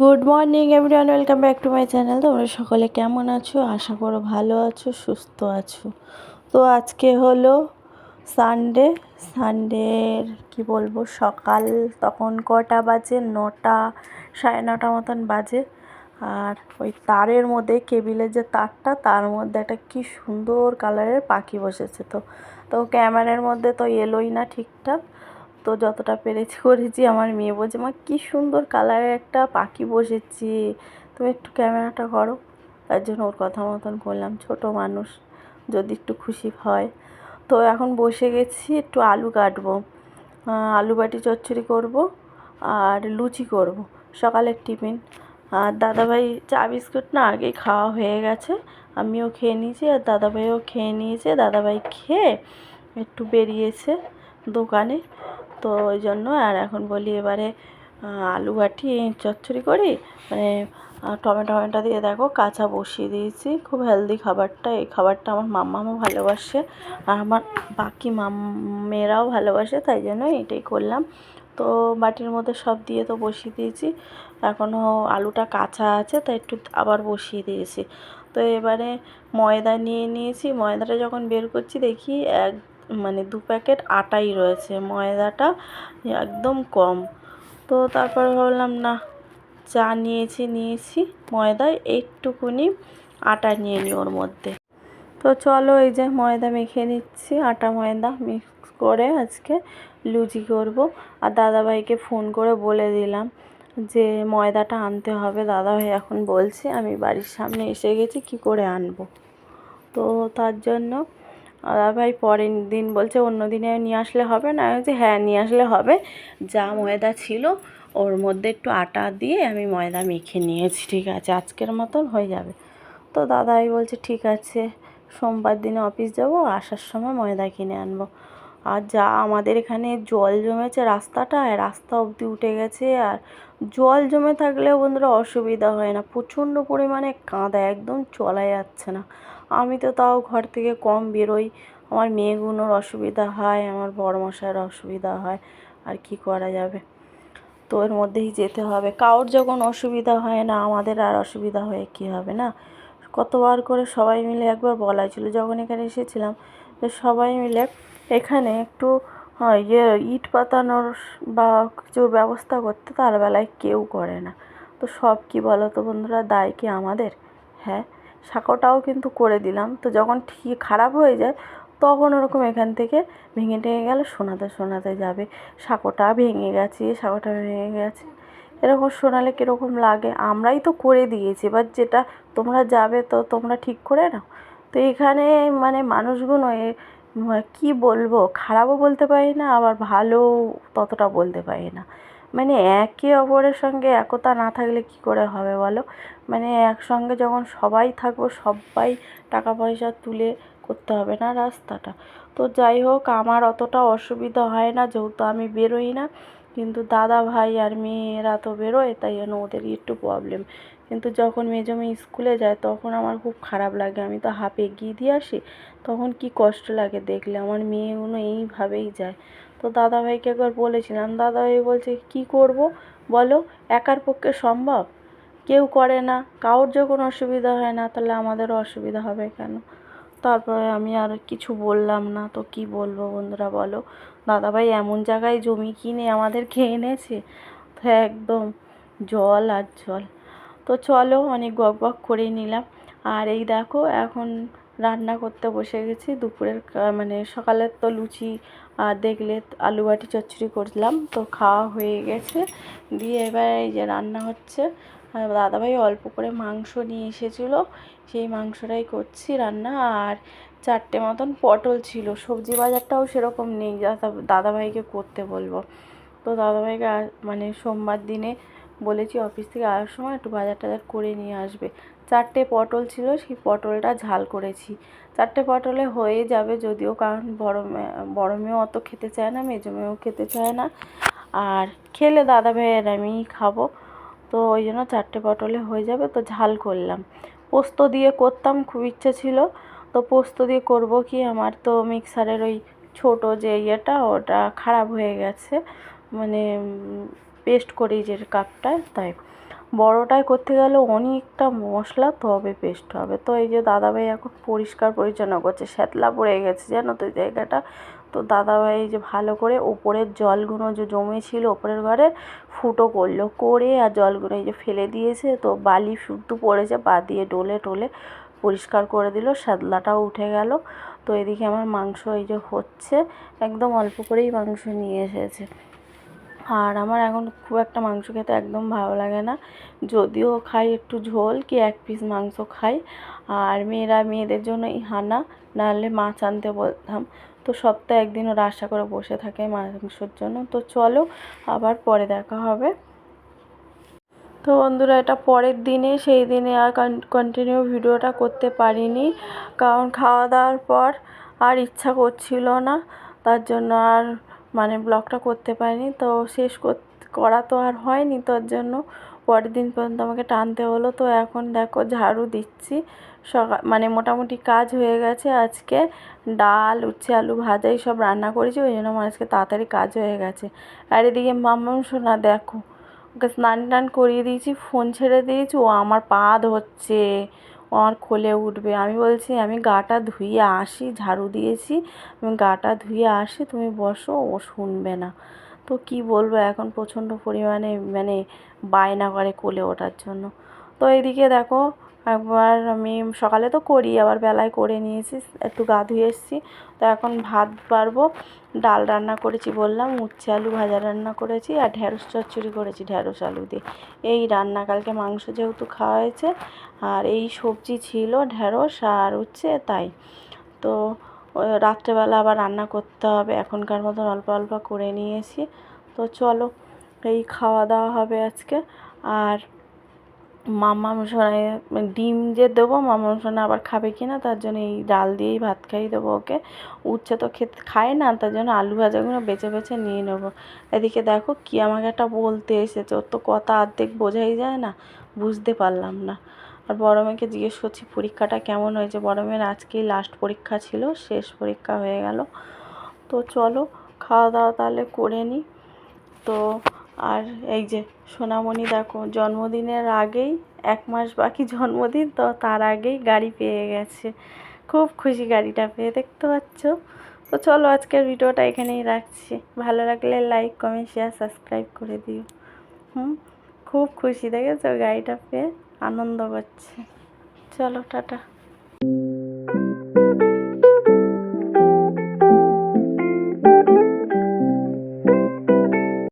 Good morning everyone, welcome back to my channel. তোমরা সকলে কেমন আছো? আশা করো ভালো আছো, সুস্থ আছো। তো আজকে হলো সানডে সানডের কি বলব, সকাল তখন কটা বাজে? নটা, সাড়ে নটা মতন বাজে। আর ওই তারের মধ্যে, কেবিলের যে তারটা, তার মধ্যে একটা কি সুন্দর কালারের পাখি বসেছে তো। তো ক্যামেরার মধ্যে তো এলোই না ঠিকঠাক। তো যতটা পেরেছি করেছি, আমার মেয়ে বলছে, মা, কী সুন্দর কালারের একটা পাখি বসেছে। তুমি একটু ক্যামেরাটা করো তার জন্য ওর কথা মতন করলাম, ছোট মানুষ, যদি একটু খুশি হয়। তো এখন বসে গেছি, একটু আলু কাটবো। আলু বাটি চচ্চড়ি করব আর লুচি করব, সকালের টিফিন। আর দাদাভাই চা বিস্কুট না আগেই খাওয়া হয়ে গেছে, আমিও খেয়ে নিয়েছি আর দাদাভাইও খেয়ে নিয়েছে। দাদাভাই খেয়ে একটু বেরিয়েছে দোকানে। তো ওই জন্য। আর এখন বলি এবারে আলু বাটি, চচ্চড়ি করি। মানে টমেটো টমেটো দিয়ে দেখো কাঁচা বসিয়ে দিয়েছি। খুব হেলদি খাবারটা। এই খাবারটা আমার মাম্মামও ভালোবাসে। আর আমার বাকি মাম মেয়েরাও ভালোবাসে, তাই জন্য এটাই করলাম। তো বাটির মধ্যে সব দিয়ে তো বসিয়ে দিয়েছি। এখনও আলুটা কাঁচা আছে, তাই একটু আবার বসিয়ে দিয়েছি। তো এবারে ময়দা নিয়ে নিয়েছি। ময়দাটা যখন বের করছি দেখি এক মানে দু প্যাকেট আটাই রয়েছে, ময়দাটা একদম কম। তো তারপর ভাবলাম, না, চা নিয়েছি নিয়েছি। ময়দায় একটুকুনি আটা নিয়ে নিই ওর মধ্যে। তো চলো এই যে ময়দা মেখে নিচ্ছি, আটা ময়দা মিক্স করে আজকে লুচি করব। আর দাদাভাইকে ফোন করে বলে দিলাম যে, ময়দাটা আনতে হবে। দাদাভাই এখন বলছে, আমি বাড়ির সামনে এসে গেছি, কি করে আনব? তো তার জন্য ভাই পরের দিন বলছে, অন্য দিনে নিয়ে আসলে হবে না? আমি বলছি হ্যাঁ নিয়ে আসলে হবে। যা ময়দা ছিল, ওর মধ্যে একটু আটা দিয়ে আমি ময়দা মেখে নিয়েছি, ঠিক আছে? আজকের মতন হয়ে যাবে। তো দাদাই বলছে, ঠিক আছে, সোমবার দিনে অফিস যাব, আসার সময় ময়দা কিনে আনব। আর যা আমাদের এখানে জল জমেছে রাস্তাটায় রাস্তা অবধি উঠে গেছে, আর জল জমে থাকলেও বন্ধুরা অসুবিধা হয় না। প্রচণ্ড পরিমাণে কাঁদা, একদম চলা যাচ্ছে না। আমি তো তাও ঘর থেকে কম বেরোই। আমার মেয়েগুলোর অসুবিধা হয়, আমার বড় মশাইয়ের অসুবিধা হয়, আর কি করা যাবে? তো এর মধ্যেই যেতে হবে। কারোর যখন অসুবিধা হয় না, আমাদের আর অসুবিধা হয়ে কী হবে না? কতবার করে সবাই মিলে একবার বলা ছিল, যখন এখানে এসেছিলাম, যে সবাই মিলে এখানে একটু ইয়ে ইট পাতানোর বা কিছুর ব্যবস্থা করতে তার বেলায় কেউ করে না। তো সব কী বলো তো বন্ধুরা, দায় কি আমাদের? হ্যাঁ সাঁকোটাও কিন্তু করে দিলাম। তো যখন ঠিক খারাপ হয়ে যায়, তখন ওরকম এখান থেকে ভেঙে টেঙে গেলে শোনাতে শোনাতে যাবে। সাঁকোটা ভেঙে গেছে সাঁকোটা ভেঙে গেছে। এরকম শোনালে কীরকম লাগে? আমরাই তো করে দিয়েছি এবার যেটা তোমরা যাবে তো তোমরা ঠিক করে নাও। তো এখানে মানে মানুষগুলো এ, কী বলব? খারাপও বলতে পারি না, আবার ভালো ততটা বলতে পারি না। মানে একে অপরের সঙ্গে একতা না থাকলে কী করে হবে বলো? মানে একসঙ্গে যখন সবাই থাকব, সবাই টাকা পয়সা তুলে করতে হবে না রাস্তাটা। তো যাই হোক, আমার অতটা অসুবিধা হয় না, যেহেতু আমি বেরোই না। কিন্তু দাদা ভাই আর মেয়েরা তো বেরোয়, তাই জন্য ওদেরই একটু প্রবলেম কিন্তু যখন মেজো মেয়ে স্কুলে যায়, তখন আমার খুব খারাপ লাগে। আমি তো হাফ এগিয়ে দিয়ে আসি, তখন কি কষ্ট লাগে দেখলে? আমার মেয়েগুলো এইভাবেই যায়। তো দাদাভাইকে একবার বলেছিলাম, দাদাভাই বলছে, কি করব? বলো, একার পক্ষে সম্ভব? কেউ করে না কারোর যখন অসুবিধা হয় না, তাহলে আমাদেরও অসুবিধা হবে কেন? তারপরে আমি আর কিছু বললাম না, তো কি বলব বন্ধুরা, বলো। দাদাভাই এমন জায়গায় জমি কিনে আমাদের খেয়ে এনেছে? তো একদম জল আর জল। তো চলো, অনেক বক বক করে নিলাম। আর এই দেখো, এখন রান্না করতে বসে গেছি। দুপুরের মানে সকালের তো লুচি দেখলে আলু বাটি চচ্চড়ি করলাম, তো খাওয়া হয়ে গেছে। দিয়ে এবার এই যে রান্না হচ্ছে দাদাভাই অল্প করে মাংস নিয়ে এসেছিল, সেই মাংসটাই করছি রান্না। আর চারটে মতন পটল ছিল, সবজি বাজারটাও সেরকম নেই দাদাভাইকে করতে বলব। তো দাদাভাইকে মানে সোমবার দিনে বলেছি অফিস থেকে আসার সময় একটু বাজার টাজার করে নিয়ে আসবে। চারটে পটল ছিল, সেই পটলটা ঝাল করেছি। চারটে পটলে হয়ে যাবে যদিও, কারণ বড় বড় মেয়েও অত খেতে চায় না, মেজো মেয়েও খেতে চায় না। আর খেলে দাদা ভাইয়ের আমি খাব। তো ওই জন্য চারটে পটলে হয়ে যাবে, তো ঝাল করলাম। পোস্ত দিয়ে করতাম, খুব ইচ্ছে ছিল। তো পোস্ত দিয়ে করব কি, আমার তো মিক্সারের ওই ছোট যে ইয়েটা, ওটা খারাপ হয়ে গেছে। মানে পেস্ট করি যে কাপটা, তাই। বড়োটায় করতে গেলে অনেকটা মশলা তবে পেস্ট হবে। তো এই যে দাদাভাই এখন পরিষ্কার পরিচ্ছন্ন করছে, শ্যাতলা পড়ে গেছে, জানো তো জায়গাটা? তো দাদাভাই এই যে ভালো করে ওপরের জলগুলো যে জমেছিল ওপরের ঘরে ফুটো করল, করে আর জলগুলো এই যে ফেলে দিয়েছে। তো বালি শুদ্ধ পড়েছে, পা দিয়ে ডলে টোলে পরিষ্কার করে দিল, শ্যাতলাটাও উঠে গেল। তো এদিকে আমার মাংস এই যে হচ্ছে, একদম অল্প করেই মাংস নিয়ে এসেছে। আর আমার এখন খুব একটা মাংস খেতে একদম ভালো লাগে না। যদিও খাই একটু ঝোল, কি এক পিস মাংস খাই। আর মেয়েরা মেয়েদের জন্যই হানা, নাহলে মাছ আনতে বলতাম। তো সপ্তাহে একদিন ওরা আশা করে বসে থাকে মাংসর জন্য। তো চলো, আবার পরে দেখা হবে। তো বন্ধুরা, এটা পরের দিনে, সেই দিনে আর কন্টিনিউ ভিডিওটা করতে পারিনি। কারণ খাওয়া দাওয়ার পর আর ইচ্ছা করছিল না। তার জন্য আর মানে ব্লগটা করতে পারিনি। তো শেষ করা তো আর হয়নি, তার জন্য। পরের দিন পর্যন্ত আমাকে টানতে হলো। তো এখন দেখো ঝাড়ু দিচ্ছি। সকাল মানে মোটামুটি কাজ হয়ে গেছে আজকে। ডাল, উচ্ছে, আলু ভাজা সব রান্না করেছি। ওই জন্য আমার আজকে তাড়াতাড়ি কাজ হয়ে গেছে। আর এদিকে মাম্মাম শোনা, দেখো। ওকে স্নান টান করিয়ে দিয়েছি, ফোন ছেড়ে দিয়েছি। ও আমার পা ধরছে। আমার খোলে উঠবে। আমি বলছি, আমি গাটা ধুয়ে আসি, ঝাড়ু দিয়েছি। আমি গাটা ধুয়ে আসি, তুমি বসো, ও শুনবে না। তো কি বলব, এখন প্রচণ্ড পরিমাণে মানে বায়না করে কোলে ওঠার জন্য। তো এদিকে দেখো একবার আমি সকালে তো করি, আবার বেলায় করে নিয়েছি, একটু গা ধুয়ে এসেছি। তো এখন ভাত পারব, ডাল রান্না করেছি বললাম, উচ্ছে আলু ভাজা রান্না করেছি, আর ঢ্যাঁড়স চচ্চড়ি করেছি ঢ্যাঁড়স আলু দিয়ে। এই রান্না, কালকে মাংস যেহেতু খাওয়া হয়েছে, আর এই সবজি ছিল ঢ্যাঁড়স আর উচ্ছে, তাই। তো রাত্রেবেলা আবার রান্না করতে হবে, এখনকার মতন অল্প অল্প করে নিয়েছি। তো চলো, এই খাওয়া দাওয়া হবে আজকে, আর মামা সোনাই ডিম যে দেবো, মামা সোনা আবার খাবে কি না, তার জন্য এই ডাল দিয়েই ভাত খাইয়ে দেবো ওকে। উচ্ছে তো খেতে খায় না, তার জন্য আলু ভাজাগুলো বেছে বেছে নিয়ে নেব। এদিকে দেখো কি আমাকে একটা বলতে এসেছে, ওর তো কথা অর্ধেক বোঝাই যায় না, বুঝতে পারলাম না। আর বড় মেয়েকে জিজ্ঞেস করছি, পরীক্ষাটা কেমন হয়েছে? বড় মেয়ের আজকেই লাস্ট পরীক্ষা ছিল, শেষ পরীক্ষা হয়ে গেল। তো চলো, খাওয়া দাওয়া তাহলে করে নিই। তো আর এই যে সোনামণি দেখো, জন্মদিনের আগেই, এক মাস বাকি জন্মদিন, তো তার আগেই গাড়ি পেয়ে গেছে। খুব খুশি গাড়িটা পেয়ে, দেখতে পাচ্ছ? তো চলো আজকের ভিডিওটা এখানেই রাখছি। ভালো লাগলে লাইক কমেন্ট শেয়ার সাবস্ক্রাইব করে দিও। হুম? খুব খুশি দেখেছ গাড়িটা পেয়ে? আনন্দ করছে। চলো, টাটা।